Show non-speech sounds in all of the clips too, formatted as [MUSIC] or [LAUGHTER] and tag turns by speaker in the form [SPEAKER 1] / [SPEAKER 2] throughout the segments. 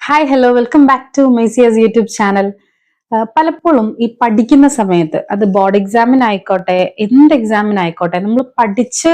[SPEAKER 1] Hi hello welcome back to മൈസിയാസ് YouTube channel പലപ്പോഴും ഈ പഠിക്കുന്ന സമയത്ത് അത് ബോർഡ് എക്സാമിന് ആയിക്കോട്ടെ എന്ത് എക്സാമിന് ആയിക്കോട്ടെ നമ്മൾ പഠിച്ച്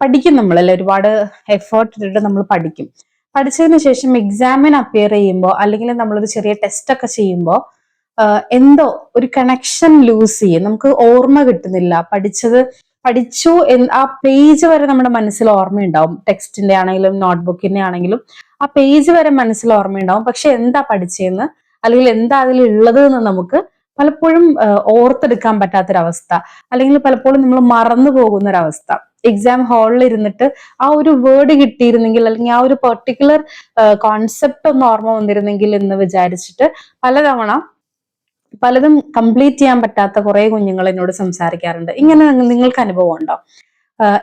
[SPEAKER 1] പഠിക്കും നമ്മളല്ലേ ഒരുപാട് എഫേർട്ട് ഇട്ടിട്ട് നമ്മൾ പഠിക്കും. പഠിച്ചതിന് ശേഷം എക്സാമിന് അപ്പിയർ ചെയ്യുമ്പോൾ അല്ലെങ്കിൽ നമ്മളൊരു ചെറിയ ടെസ്റ്റ് ഒക്കെ ചെയ്യുമ്പോൾ എന്തോ ഒരു കണക്ഷൻ ലൂസ് ചെയ്യും. നമുക്ക് ഓർമ്മ കിട്ടുന്നില്ല. പഠിച്ചത് പഠിച്ചു ആ പേജ് വരെ നമ്മുടെ മനസ്സിൽ ഓർമ്മയുണ്ടാവും. ടെക്സ്റ്റിന്റെ ആണെങ്കിലും നോട്ട്ബുക്കിന്റെ ആണെങ്കിലും ആ പേജ് വരെ മനസ്സിൽ ഓർമ്മയുണ്ടാവും. പക്ഷെ എന്താ പഠിച്ചതെന്ന് അല്ലെങ്കിൽ എന്താ അതിൽ ഉള്ളത് എന്ന് നമുക്ക് പലപ്പോഴും ഓർത്തെടുക്കാൻ പറ്റാത്തൊരവസ്ഥ. അല്ലെങ്കിൽ പലപ്പോഴും നമ്മൾ മറന്നു പോകുന്ന ഒരവസ്ഥ എക്സാം ഹാളിൽ ഇരുന്നിട്ട് ആ ഒരു വേർഡ് കിട്ടിയിരുന്നെങ്കിൽ അല്ലെങ്കിൽ ആ ഒരു പെർട്ടിക്കുലർ കോൺസെപ്റ്റ് ഒന്ന് ഓർമ്മ വന്നിരുന്നെങ്കിൽ എന്ന് വിചാരിച്ചിട്ട് പലതവണ പലതും കംപ്ലീറ്റ് ചെയ്യാൻ പറ്റാത്ത കുറെ കുഞ്ഞുങ്ങൾ എന്നോട് സംസാരിക്കാറുണ്ട്. ഇങ്ങനെ നിങ്ങൾക്ക് അനുഭവം ഉണ്ടോ?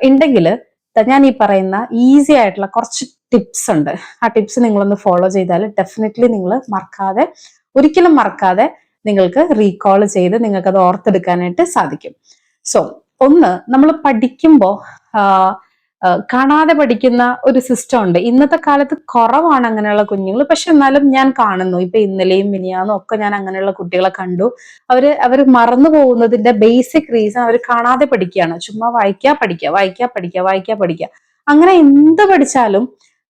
[SPEAKER 1] ഉണ്ടെങ്കിൽ ഞാൻ ഈ പറയുന്ന ഈസി ആയിട്ടുള്ള കുറച്ച് ടിപ്സ് ഉണ്ട്. ആ ടിപ്സ് നിങ്ങളൊന്ന് ഫോളോ ചെയ്താൽ ഡെഫിനറ്റ്ലി നിങ്ങൾ മറക്കാതെ ഒരിക്കലും മറക്കാതെ നിങ്ങൾക്ക് റീകോൾ ചെയ്ത് നിങ്ങൾക്ക് അത് ഓർത്തെടുക്കാനായിട്ട് സാധിക്കും. സോ ഒന്ന് നമ്മൾ പഠിക്കുമ്പോൾ കാണാതെ പഠിക്കുന്ന ഒരു സിസ്റ്റം ഉണ്ട്. ഇന്നത്തെ കാലത്ത് കുറവാണ് അങ്ങനെയുള്ള കുഞ്ഞുങ്ങൾ. പക്ഷെ എന്നാലും ഞാൻ കാണുന്നു. ഇപ്പൊ ഇന്നലെയും മിനിയാന്നും ഒക്കെ ഞാൻ അങ്ങനെയുള്ള കുട്ടികളെ കണ്ടു. അവർ അവർ മറന്നു പോകുന്നതിന്റെ ബേസിക് റീസൺ അവർ കാണാതെ പഠിക്കുകയാണ്. ചുമ്മാ വായിക്കാ പഠിക്കുക വായിക്കാ പഠിക്കുക വായിക്കാ പഠിക്കുക അങ്ങനെ എന്ത് പഠിച്ചാലും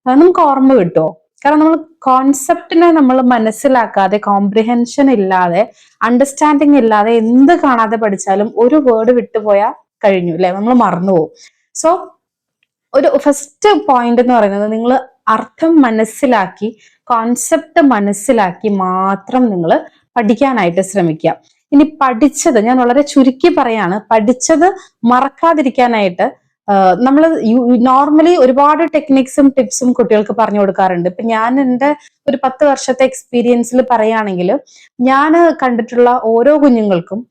[SPEAKER 1] നമുക്ക് ഓർമ്മ കിട്ടുമോ കാരണം നമ്മൾ കോൺസെപ്റ്റിനെ നമ്മൾ മനസ്സിലാക്കാതെ കോംപ്രിഹെൻഷൻ ഇല്ലാതെ അണ്ടർസ്റ്റാൻഡിങ് ഇല്ലാതെ എന്ത് കാണാതെ പഠിച്ചാലും ഒരു വേർഡ് വിട്ടുപോയാൽ കഴിഞ്ഞു അല്ലെ? നമ്മൾ മറന്നുപോകും സോ ഒരു ഫസ്റ്റ് പോയിന്റ് എന്ന് പറയുന്നത് നിങ്ങൾ അർത്ഥം മനസ്സിലാക്കി കോൺസെപ്റ്റ് മനസ്സിലാക്കി മാത്രം നിങ്ങൾ പഠിക്കാനായിട്ട് ശ്രമിക്കുക. ഇനി പഠിച്ചത് ഞാൻ വളരെ ചുരുക്കി പറയാണ് പഠിച്ചത് മറക്കാതിരിക്കാനായിട്ട് നമ്മൾ നോർമലി ഒരുപാട് ടെക്നിക്സും ടിപ്സും കുട്ടികൾക്ക് പറഞ്ഞു കൊടുക്കാറുണ്ട്. ഇപ്പൊ ഞാൻ എന്റെ ഒരു പത്ത് വർഷത്തെ എക്സ്പീരിയൻസിൽ പറയുകയാണെങ്കിൽ ഞാൻ കണ്ടിട്ടുള്ള ഓരോ കുഞ്ഞുങ്ങൾക്കും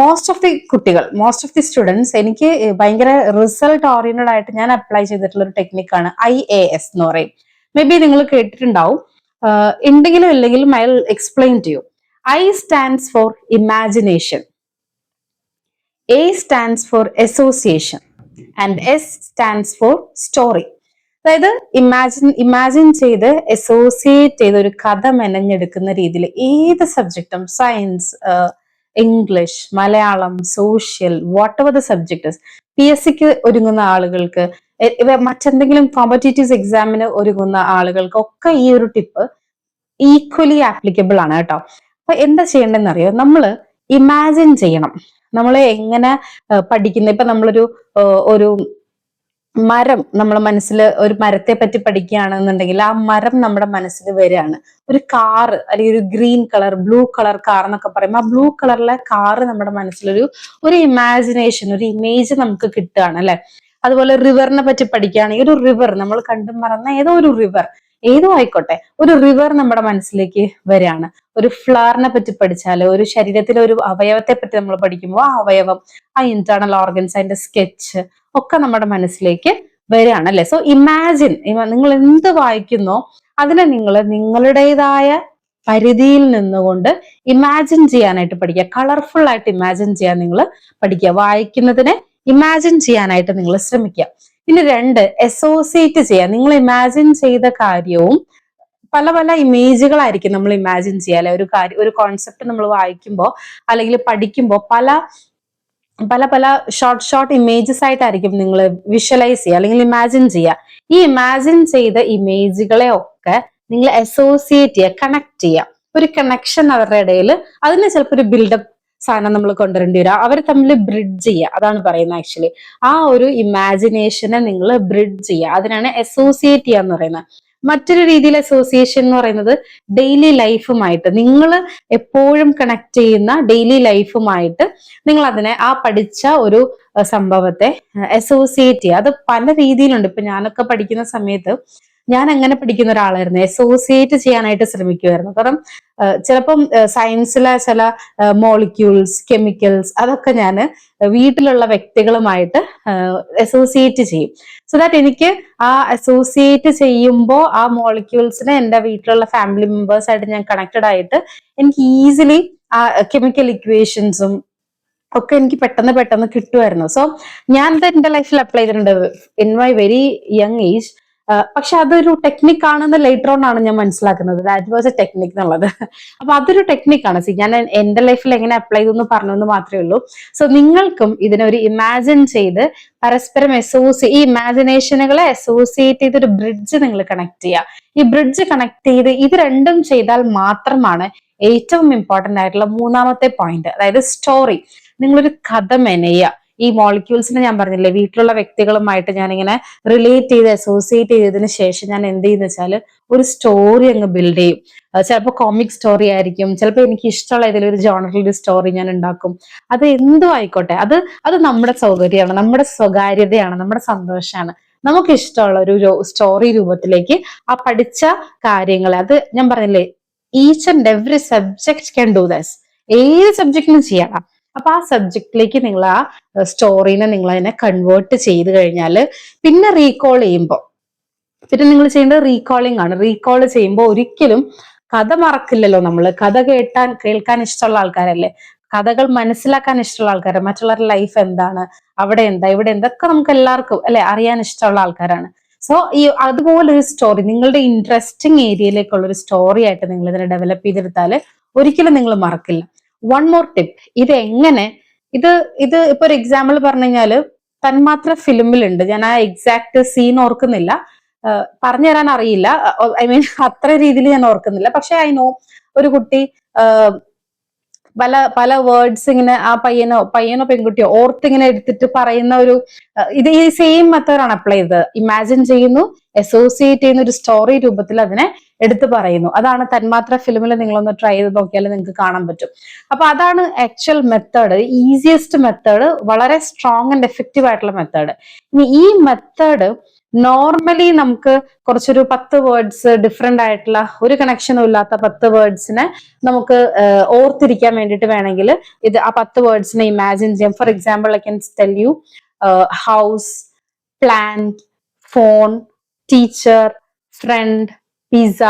[SPEAKER 1] മോസ്റ്റ് ഓഫ് ദി കുട്ടികൾ മോസ്റ്റ് ഓഫ് ദി സ്റ്റുഡൻസ് എനിക്ക് ഭയങ്കര റിസൾട്ട് ഓറിയന്റഡ് ആയിട്ട് ഞാൻ അപ്ലൈ ചെയ്തിട്ടുള്ള ഒരു ടെക്നിക്കാണ് ഐ എ എസ് എന്ന് പറയും. മേ ബി നിങ്ങൾ കേട്ടിട്ടുണ്ടാവും. ഉണ്ടെങ്കിലും ഇല്ലെങ്കിലും I explain to you I stands for imagination A stands for association and S stands for story അതായത് ഇമാജിൻ ഇമാജിൻ ചെയ്ത് അസോസിയേറ്റ് ചെയ്ത് ഒരു കഥ മെനഞ്ഞെടുക്കുന്ന രീതിയിൽ ഏത് സബ്ജക്റ്റും science English Malayalam social whatever the subject P S സിക്ക് ഒരുങ്ങുന്ന ആളുകൾക്ക് മറ്റെന്തെങ്കിലും കോമ്പറ്റേറ്റീവ് എക്സാമിന് ഒരുങ്ങുന്ന ആളുകൾക്ക് ഒക്കെ ഈ ഒരു ടിപ്പ് ഈക്വലി ആപ്ലിക്കബിൾ ആണ് കേട്ടോ. അപ്പൊ എന്താ ചെയ്യേണ്ടതെന്ന് അറിയോ നമ്മൾ ഇമാജിൻ ചെയ്യണം. നമ്മൾ എങ്ങനെ പഠിക്കുന്ന ഇപ്പൊ നമ്മളൊരു ഒരു മരം നമ്മൾ മനസ്സിൽ ഒരു മരത്തെ പറ്റി പഠിക്കുകയാണെന്നുണ്ടെങ്കിൽ ആ മരം നമ്മുടെ മനസ്സിൽ വരികയാണ്. ഒരു കാറ് അല്ലെങ്കിൽ ഒരു green colour blue colour car എന്നൊക്കെ പറയുമ്പോൾ ആ ബ്ലൂ കളറിലെ കാറ് നമ്മുടെ മനസ്സിലൊരു ഒരു ഇമാജിനേഷൻ ഒരു ഇമേജ് നമുക്ക് കിട്ടുകയാണ് അല്ലെ? അതുപോലെ റിവറിനെ പറ്റി പഠിക്കുകയാണെങ്കിൽ ഒരു റിവർ നമ്മൾ കണ്ടു മറന്ന ഏതോ ഒരു റിവർ ഏതോ ആയിക്കോട്ടെ ഒരു റിവർ നമ്മുടെ മനസ്സിലേക്ക് വരികയാണ്. ഒരു ഫ്ലവറിനെ പറ്റി പഠിച്ചാൽ ഒരു ശരീരത്തിലെ ഒരു അവയവത്തെ പറ്റി നമ്മൾ പഠിക്കുമ്പോൾ ആ അവയവം ആ ഇന്റേണൽ ഓർഗൻസ് അതിന്റെ സ്കെച്ച് ഒക്കെ നമ്മുടെ മനസ്സിലേക്ക് വരികയാണ് അല്ലെ? സോ ഇമാജിൻ നിങ്ങൾ എന്ത് വായിക്കുന്നോ അതിനെ നിങ്ങൾ നിങ്ങളുടേതായ പരിധിയിൽ നിന്നുകൊണ്ട് ഇമാജിൻ ചെയ്യാനായിട്ട് പഠിക്കുക. കളർഫുൾ ആയിട്ട് ഇമാജിൻ ചെയ്യാൻ നിങ്ങൾ പഠിക്കുക. വായിക്കുന്നതിനെ ഇമാജിൻ ചെയ്യാനായിട്ട് നിങ്ങൾ ശ്രമിക്കുക. ഇനി രണ്ട് അസോസിയേറ്റ് ചെയ്യുക നിങ്ങൾ ഇമാജിൻ ചെയ്ത കാര്യവും പല പല ഇമേജുകളായിരിക്കും നമ്മൾ ഇമാജിൻ അല്ലെ? ഒരു കാര്യം ഒരു കോൺസെപ്റ്റ് നമ്മൾ വായിക്കുമ്പോൾ അല്ലെങ്കിൽ പഠിക്കുമ്പോൾ പല പല പല ഷോർട്ട് ഷോർട്ട് ഇമേജസ് ആയിട്ടായിരിക്കും നിങ്ങൾ വിഷ്വലൈസ് ചെയ്യുക അല്ലെങ്കിൽ ഇമാജിൻ ചെയ്യുക. ഈ ഇമാജിൻ ചെയ്ത ഇമേജുകളെ ഒക്കെ നിങ്ങൾ അസോസിയേറ്റ് ചെയ്യുക കണക്ട് ചെയ്യുക. ഒരു കണക്ഷൻ അവരുടെ ഇടയിൽ അതിന് ചിലപ്പോൾ ഒരു ബിൽഡപ്പ് സാധനം നമ്മൾ കൊണ്ടുവരേണ്ടി വരിക അവർ തമ്മിൽ ബ്രിഡ്ജ് ചെയ്യുക. അതാണ് പറയുന്നത് ആക്ച്വലി ആ ഒരു ഇമാജിനേഷനെ നിങ്ങൾ ബ്രിഡ്ജ് ചെയ്യുക. അതിനാണ് അസോസിയേറ്റ് ചെയ്യുക എന്ന് പറയുന്നത്. മറ്റൊരു രീതിയിൽ അസോസിയേഷൻ എന്ന് പറയുന്നത് ഡെയിലി ലൈഫുമായിട്ട് നിങ്ങൾ എപ്പോഴും കണക്ട് ചെയ്യുന്ന ഡെയിലി ലൈഫുമായിട്ട് നിങ്ങൾ അതിനെ ആ പഠിച്ച ഒരു സംഭവത്തെ അസോസിയേറ്റ് ചെയ്യുക. അത് പല രീതിയിലുണ്ട്. ഇപ്പൊ ഞാനൊക്കെ പഠിക്കുന്ന സമയത്ത് ഞാൻ അങ്ങനെ പഠിക്കുന്ന ഒരാളായിരുന്നു. അസോസിയേറ്റ് ചെയ്യാനായിട്ട് ശ്രമിക്കുമായിരുന്നു കാരണം ചിലപ്പം സയൻസിലെ ചില മോളിക്യൂൾസ് കെമിക്കൽസ് അതൊക്കെ ഞാൻ വീട്ടിലുള്ള വ്യക്തികളുമായിട്ട് അസോസിയേറ്റ് ചെയ്യും. സോ ദാറ്റ് എനിക്ക് ആ അസോസിയേറ്റ് ചെയ്യുമ്പോൾ ആ മോളിക്യൂൾസിനെ എന്റെ വീട്ടിലുള്ള ഫാമിലി മെമ്പേഴ്സായിട്ട് ഞാൻ കണക്റ്റഡ് ആയിട്ട് എനിക്ക് ഈസിലി ആ കെമിക്കൽ ഇക്വേഷൻസും ഒക്കെ എനിക്ക് പെട്ടെന്ന് പെട്ടെന്ന് കിട്ടുമായിരുന്നു സോ ഞാൻ എന്റെ ലൈഫിൽ അപ്ലൈ ചെയ്തിട്ടുണ്ട്. In my very young age പക്ഷെ അതൊരു ടെക്നിക് ആണെന്ന് ലേറ്റർ ഓൺ ആണ് ഞാൻ മനസ്സിലാക്കുന്നത്. ദാറ്റ് വാസ് എ ടെക്നിക് എന്നുള്ളത്. അപ്പൊ അതൊരു ടെക്നിക്കാണ് സി ഞാൻ എന്റെ ലൈഫിൽ എങ്ങനെ അപ്ലൈ ചെയ്തു എന്ന് പറഞ്ഞു എന്ന് മാത്രമേ ഉള്ളൂ. സോ നിങ്ങൾക്കും ഇതിനൊരു ഇമാജിൻ ചെയ്ത് പരസ്പരം അസോസിയേ ഈ ഇമാജിനേഷനുകളെ അസോസിയേറ്റ് ചെയ്ത് ഒരു ബ്രിഡ്ജ് നിങ്ങൾ കണക്ട് ചെയ്യുക ഈ ബ്രിഡ്ജ് കണക്ട് ചെയ്ത് ഇത് രണ്ടും ചെയ്താൽ മാത്രമാണ് ഏറ്റവും ഇമ്പോർട്ടന്റ് ആയിട്ടുള്ള മൂന്നാമത്തെ പോയിന്റ് അതായത് സ്റ്റോറി നിങ്ങളൊരു കഥ മെനയുക. ഈ മോളിക്യൂൾസിനെ ഞാൻ പറഞ്ഞില്ലേ വീട്ടിലുള്ള വ്യക്തികളുമായിട്ട് ഞാനിങ്ങനെ റിലേറ്റ് ചെയ്ത് അസോസിയേറ്റ് ചെയ്തതിന് ശേഷം ഞാൻ എന്ത് ചെയ്യുന്ന വെച്ചാൽ ഒരു സ്റ്റോറി അങ്ങ് ബിൽഡ് ചെയ്യും. ചിലപ്പോൾ കോമിക് സ്റ്റോറി ആയിരിക്കും ചിലപ്പോൾ എനിക്ക് ഇഷ്ടമുള്ള ഏതെങ്കിലും ഒരു ജോണറിൽ ഒരു സ്റ്റോറി ഞാൻ ഉണ്ടാക്കും. അത് എന്തും ആയിക്കോട്ടെ അത് അത് നമ്മുടെ സൗകര്യമാണ് നമ്മുടെ സ്വകാര്യതയാണ് നമ്മുടെ സന്തോഷമാണ്. നമുക്ക് ഇഷ്ടമുള്ള ഒരു സ്റ്റോറി രൂപത്തിലേക്ക് ആ പഠിച്ച കാര്യങ്ങൾ അത് ഞാൻ പറഞ്ഞില്ലേ each and every subject can do this ഏത് സബ്ജക്റ്റിനും ചെയ്യാം. അപ്പൊ ആ സബ്ജക്റ്റിലേക്ക് നിങ്ങൾ ആ സ്റ്റോറീനെ നിങ്ങൾ അതിനെ കൺവേർട്ട് ചെയ്ത് കഴിഞ്ഞാൽ പിന്നെ റീകോൾ ചെയ്യുമ്പോൾ പിന്നെ നിങ്ങൾ ചെയ്യേണ്ടത് റീകോളിംഗ് ആണ്. റീകോൾ ചെയ്യുമ്പോൾ ഒരിക്കലും കഥ മറക്കില്ലല്ലോ നമ്മൾ കഥ കേട്ടാൻ കേൾക്കാൻ ഇഷ്ടമുള്ള ആൾക്കാരല്ലേ? കഥകൾ മനസ്സിലാക്കാൻ ഇഷ്ടമുള്ള ആൾക്കാർ മറ്റുള്ളവരുടെ ലൈഫ് എന്താണ്? അവിടെ എന്താ? ഇവിടെ എന്തൊക്കെ നമുക്ക് എല്ലാവർക്കും അല്ലെ അറിയാൻ ഇഷ്ടമുള്ള ആൾക്കാരാണ്. സോ ഈ അതുപോലെ ഒരു സ്റ്റോറി നിങ്ങളുടെ ഇൻട്രസ്റ്റിംഗ് ഏരിയയിലേക്കുള്ള ഒരു സ്റ്റോറി ആയിട്ട് നിങ്ങൾ ഇതിനെ ഡെവലപ്പ് ചെയ്തെടുത്താൽ ഒരിക്കലും നിങ്ങൾ മറക്കില്ല. വൺ മോർ ടിപ്പ് ഇത് എങ്ങനെ? ഇത് ഇത് ഇപ്പൊ ഒരു എക്സാമ്പിൾ പറഞ്ഞു കഴിഞ്ഞാൽ തന്മാത്ര ഫിലിമിലുണ്ട്. ഞാൻ ആ എക്സാക്ട് സീൻ ഓർക്കുന്നില്ല. പറഞ്ഞു തരാൻ അറിയില്ല. ഐ മീൻ [LAUGHS] അത്ര രീതിയിൽ ഞാൻ ഓർക്കുന്നില്ല. പക്ഷെ ഐ നോ ഒരു കുട്ടി പല പല വേർഡ്സ് ഇങ്ങനെ ആ പയ്യനോ പയ്യനോ പെൺകുട്ടിയോ ഓർത്ത് ഇങ്ങനെ എടുത്തിട്ട് പറയുന്ന ഒരു ഇത് ഈ സെയിം മെത്തേഡാണ് അപ്ലൈ ചെയ്തത്. ഇമാജിൻ ചെയ്യുന്നു അസോസിയേറ്റ് ചെയ്യുന്ന ഒരു സ്റ്റോറി രൂപത്തിൽ അതിനെ എടുത്തു പറയുന്നു. അതാണ് തന്മാത്ര ഫിലിമിൽ നിങ്ങളൊന്ന് ട്രൈ ചെയ്ത് നോക്കിയാൽ നിങ്ങൾക്ക് കാണാൻ പറ്റും. അപ്പൊ അതാണ് ആക്ച്വൽ മെത്തേഡ് ഈസിയസ്റ്റ് മെത്തേഡ് വളരെ സ്ട്രോങ് ആൻഡ് എഫക്റ്റീവ് ആയിട്ടുള്ള മെത്തേഡ് ഇനി ഈ മെത്തേഡ് നോർമലി നമുക്ക് കുറച്ചൊരു പത്ത് വേർഡ്സ് ഡിഫറെന്റ് ആയിട്ടുള്ള ഒരു കണക്ഷനും ഇല്ലാത്ത പത്ത് വേർഡ്സിനെ നമുക്ക് ഓർത്തിരിക്കാൻ വേണ്ടിയിട്ട് വേണമെങ്കിൽ ഇത് ആ പത്ത് വേർഡ്സിനെ ഇമാജിൻ ചെയ്യാം. For example I can tell you house plant phone teacher friend pizza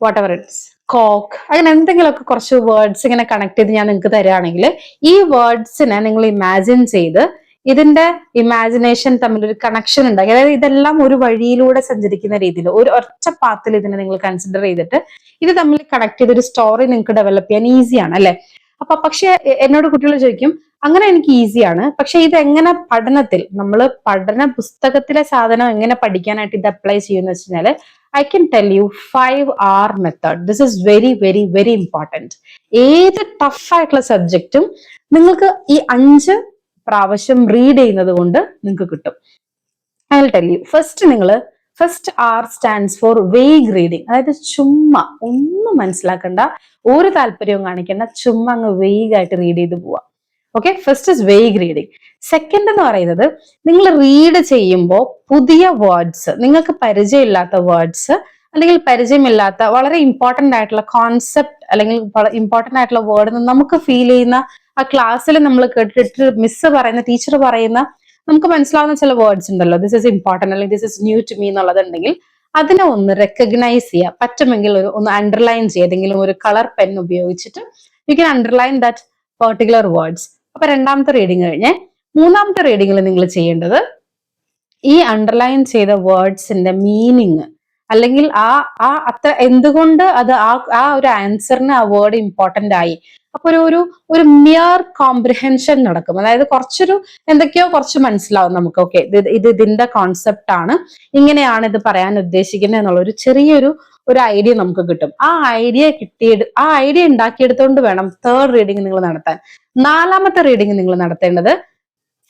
[SPEAKER 1] whatever it's coke അങ്ങനെ എന്തെങ്കിലുമൊക്കെ കുറച്ച് വേർഡ്സ് ഇങ്ങനെ കണക്ട് ചെയ്ത് ഞാൻ നിങ്ങൾക്ക് തരികയാണെങ്കിൽ ഈ വേർഡ്സിനെ നിങ്ങൾ ഇമാജിൻ ചെയ്ത് ഇതിന്റെ ഇമാജിനേഷൻ തമ്മിൽ ഒരു കണക്ഷൻ ഉണ്ടാക്കി അതായത് ഇതെല്ലാം ഒരു വഴിയിലൂടെ സഞ്ചരിക്കുന്ന രീതിയിൽ ഒരു ഒറ്റ പാത്തിൽ ഇതിനെ നിങ്ങൾ കൺസിഡർ ചെയ്തിട്ട് ഇത് തമ്മിൽ കണക്ട് ചെയ്ത് ഒരു സ്റ്റോറി നിങ്ങൾക്ക് ഡെവലപ്പ് ചെയ്യാൻ ഈസിയാണ് അല്ലെ? അപ്പൊ പക്ഷെ എന്നോട് കുട്ടികൾ ചോദിക്കും അങ്ങനെ എനിക്ക് ഈസിയാണ് പക്ഷെ ഇത് എങ്ങനെ പഠനത്തിൽ നമ്മൾ പഠന പുസ്തകത്തിലെ സാധനം എങ്ങനെ പഠിക്കാനായിട്ട് ഇത് അപ്ലൈ ചെയ്യുന്ന വെച്ച് I can tell you five R method this is very very very important ഏത് ടഫ് ആയിട്ടുള്ള സബ്ജക്റ്റും നിങ്ങൾക്ക് ഈ അഞ്ച് പ്രാവശ്യം റീഡ് ചെയ്യുന്നത് കൊണ്ട് നിങ്ങൾക്ക് കിട്ടും. ഐ ടെൽ യു ഫസ്റ്റ് നിങ്ങൾ first R stands for vague reading അതായത് ചുമ്മാ ഒന്നും മനസ്സിലാക്കണ്ട ഒരു താല്പര്യവും കാണിക്കേണ്ട ചുമ്മാ അങ്ങ് വെയ്ഗായിട്ട് റീഡ് ചെയ്ത് പോവാം. Okay first is vague reading second എന്ന് പറയുന്നത് നിങ്ങൾ റീഡ് ചെയ്യുമ്പോൾ പുതിയ വേർഡ്സ് നിങ്ങൾക്ക് പരിചയമില്ലാത്ത വേർഡ്സ് അല്ലെങ്കിൽ പരിചയമില്ലാത്ത വളരെ ഇമ്പോർട്ടന്റ് ആയിട്ടുള്ള കോൺസെപ്റ്റ് അല്ലെങ്കിൽ ഇമ്പോർട്ടന്റ് ആയിട്ടുള്ള വേർഡ് നമുക്ക് ഫീൽ ചെയ്യുന്ന ആ ക്ലാസ്സിൽ നമ്മൾ കേട്ടിട്ട് മിസ് പറയുന്ന ടീച്ചർ പറയുന്ന നമുക്ക് മനസ്സിലാവുന്ന ചില വേർഡ്സ് ഉണ്ടല്ലോ. ദിസ് ഇസ് ഇമ്പോർട്ടന്റ് അല്ലെങ്കിൽ this is new to me എന്നുള്ളതുണ്ടെങ്കിൽ അതിനെ ഒന്ന് റെക്കഗ്നൈസ് ചെയ്യുക. പറ്റുമെങ്കിൽ ഒരു ഒന്ന് അണ്ടർലൈൻ ചെയ്യുക. ഏതെങ്കിലും ഒരു കളർ പെൻ ഉപയോഗിച്ചിട്ട് you can underline that particular words അപ്പൊ രണ്ടാമത്തെ റീഡിങ് കഴിഞ്ഞ് മൂന്നാമത്തെ റീഡിങ്ങിൽ നിങ്ങൾ ചെയ്യേണ്ടത് ഈ അണ്ടർലൈൻ ചെയ്ത വേർഡ്സിന്റെ മീനിങ് അല്ലെങ്കിൽ ആ ആ അത്ര എന്തുകൊണ്ട് അത് ആ ആ ഒരു ആൻസറിന് ആ വേർഡ് ഇമ്പോർട്ടന്റ് ആയി? അപ്പൊ ഒരു ഒരു ഒരു മിയർ കോംപ്രിഹെൻഷൻ നടക്കും. അതായത് കുറച്ചൊരു എന്തൊക്കെയോ കുറച്ച് മനസ്സിലാവും നമുക്ക്. ഓക്കെ ഇത് ഇത് ഇതിന്റെ കോൺസെപ്റ്റ് ആണ്. ഇങ്ങനെയാണ് ഇത് പറയാൻ ഉദ്ദേശിക്കുന്നത് എന്നുള്ള ഒരു ചെറിയൊരു ഒരു ഐഡിയ നമുക്ക് കിട്ടും. ആ ഐഡിയ കിട്ടിയത് ആ ഐഡിയ ഉണ്ടാക്കിയെടുത്തുകൊണ്ട് വേണം തേർഡ് റീഡിങ് നിങ്ങൾ നടത്താൻ. നാലാമത്തെ റീഡിങ് നിങ്ങൾ നടത്തേണ്ടത്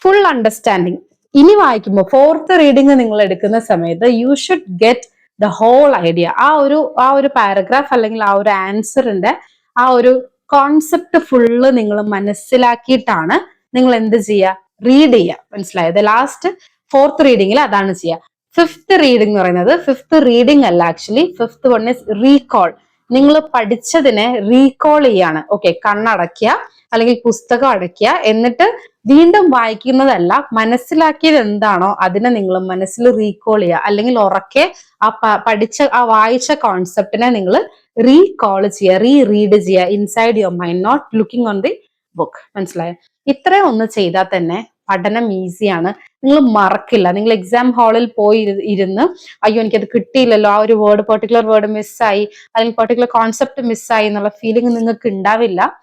[SPEAKER 1] ഫുൾ അണ്ടർസ്റ്റാൻഡിങ് ഇനി വായിക്കുമ്പോൾ ഫോർത്ത് റീഡിങ് നിങ്ങൾ എടുക്കുന്ന സമയത്ത് you should get the whole idea ആ ഒരു ആ ഒരു പാരഗ്രാഫ് അല്ലെങ്കിൽ ആ ഒരു ആൻസറിന്റെ ആ ഒരു കോൺസെപ്റ്റ് ഫുള്ള് നിങ്ങൾ മനസ്സിലാക്കിയിട്ടാണ് നിങ്ങൾ എന്ത് ചെയ്യുക റീഡ് ചെയ്യുക മനസ്സിലായത് ലാസ്റ്റ് ഫോർത്ത് റീഡിങ്ങിൽ അതാണ് ചെയ്യുക ഫിഫ്ത്ത് റീഡിംഗ് എന്ന് പറയുന്നത് ഫിഫ്ത്ത് റീഡിംഗ് അല്ല actually fifth one is recall നിങ്ങൾ പഠിച്ചതിനെ റീകോൾ ചെയ്യാണ്. ഓക്കെ കണ്ണടയ്ക്കുക അല്ലെങ്കിൽ പുസ്തകം അടയ്ക്കുക എന്നിട്ട് വീണ്ടും വായിക്കുന്നതല്ല മനസ്സിലാക്കിയത് എന്താണോ അതിനെ നിങ്ങൾ മനസ്സിൽ റീകോൾ ചെയ്യുക. അല്ലെങ്കിൽ ഉറക്കെ ആ പഠിച്ച ആ വായിച്ച കോൺസെപ്റ്റിനെ നിങ്ങൾ റീകോൾ ചെയ്യുക റീ റീഡ് ചെയ്യുക. Inside your mind not looking on the book മനസ്സിലായോ? ഇത്രയും ഒന്ന് ചെയ്താൽ തന്നെ പഠനം ഈസിയാണ് നിങ്ങൾ മറക്കില്ല. നിങ്ങൾ എക്സാം ഹാളിൽ പോയി ഇരു- ഇരുന്ന് അയ്യോ എനിക്കത് കിട്ടിയില്ലല്ലോ. ആ ഒരു വേർഡ് പെർട്ടിക്കുലർ വേർഡ് മിസ്സായി അല്ലെങ്കിൽ പെർട്ടിക്കുലർ കോൺസെപ്റ്റ് മിസ്സായി എന്നുള്ള ഫീലിംഗ് നിങ്ങൾക്ക് ഉണ്ടാവില്ല.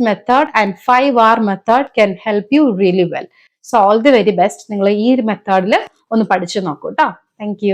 [SPEAKER 1] Method and five R method can help you really well so all the very best നിങ്ങൾ ഈ ഒരു മെത്തേഡിൽ ഒന്ന് പഠിച്ചു നോക്കൂ കേട്ടോ താങ്ക്